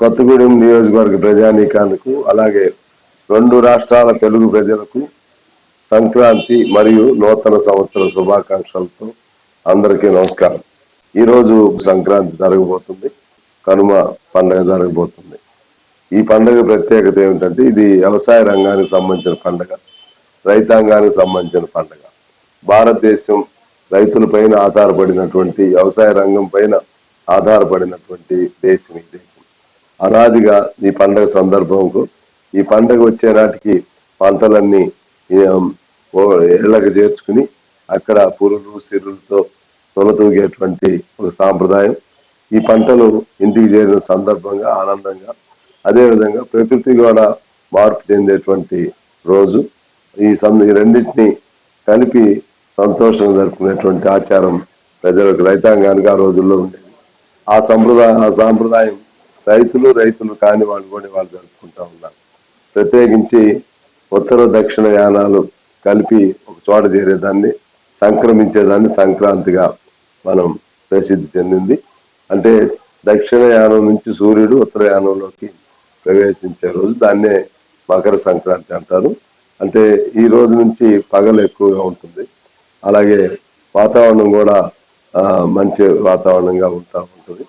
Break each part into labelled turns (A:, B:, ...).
A: కొత్తగూడెం నియోజకవర్గ ప్రజానీకానికి అలాగే రెండు రాష్ట్రాల తెలుగు ప్రజలకు సంక్రాంతి మరియు నూతన సంవత్సర శుభాకాంక్షలతో అందరికీ నమస్కారం. ఈరోజు సంక్రాంతి జరగబోతుంది. కనుమ పండుగ జరగబోతుంది. ఈ పండుగ ప్రత్యేకత ఏమిటంటే ఇది వ్యవసాయ రంగానికి సంబంధించిన పండుగ రైతాంగానికి సంబంధించిన పండుగ. భారతదేశం రైతుల పైన ఆధారపడినటువంటి వ్యవసాయ రంగం పైన ఆధారపడినటువంటి దేశం ఈ దేశం. అనాదిగా ఈ పండగ సందర్భంకు ఈ పండగ వచ్చే నాటికి పంటలన్నీ ఏం, ఇళ్ళకి చేర్చుకుని అక్కడ పురులు సిరులతో తొలతూగేటువంటి ఒక సాంప్రదాయం. ఈ పంటలు ఇంటికి చేరిన సందర్భంగా ఆనందంగా అదేవిధంగా ప్రకృతి కూడా మార్పు చెందేటువంటి రోజు. ఈ సంద ఈ రెండింటిని కలిపి సంతోషంగా జరుపుకునేటువంటి ఆచారం ప్రజలకు రైతాంగానికి ఆ రోజుల్లో ఉండేది. ఆ సంప్రదాయం ఆ సాంప్రదాయం రైతులు రైతులు కాని వాళ్ళు కూడా వాళ్ళు జరుపుకుంటా ఉన్నారు. ప్రత్యేకించి ఉత్తర దక్షిణ యానాలు కలిపి ఒక చోట చేరేదాన్ని సంక్రమించేదాన్ని సంక్రాంతిగా మనం ప్రసిద్ధి చెందింది. అంటే దక్షిణ యానం నుంచి సూర్యుడు ఉత్తర యానంలోకి ప్రవేశించే రోజు దాన్నే మకర సంక్రాంతి అంటారు. అంటే ఈ రోజు నుంచి పగలు ఎక్కువగా ఉంటుంది. అలాగే వాతావరణం కూడా మంచి వాతావరణంగా ఉంటా ఉంటుంది.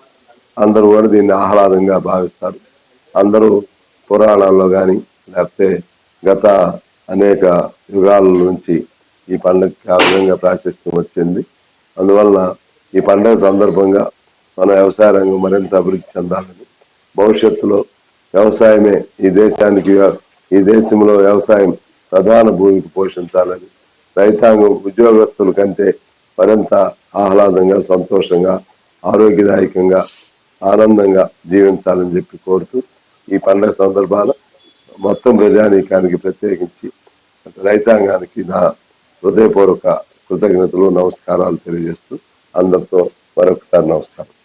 A: అందరూ కూడా దీన్ని ఆహ్లాదంగా భావిస్తారు. అందరూ పురాణాల్లో కానీ లేకపోతే గత అనేక యుగాల నుంచి ఈ పండుగకి ఆ విధంగా ప్రాశస్త్యం వచ్చింది. అందువలన ఈ పండుగ సందర్భంగా మన వ్యవసాయ రంగం మరింత అభివృద్ధి చెందాలని భవిష్యత్తులో వ్యవసాయమే ఈ దేశానికి ఈ దేశంలో వ్యవసాయం ప్రధాన భూమికి పోషించాలని రైతాంగం ఉద్యోగస్తుల కంటే మరింత ఆహ్లాదంగా సంతోషంగా ఆరోగ్యదాయకంగా ఆనందంగా జీవించాలని చెప్పి కోరుతూ ఈ పండుగ సందర్భాన మొత్తం ప్రజానీకానికి ప్రత్యేకించి రైతాంగానికి నా హృదయపూర్వక కృతజ్ఞతలు నమస్కారాలు తెలియజేస్తూ అందరితో మరొకసారి నమస్కారం.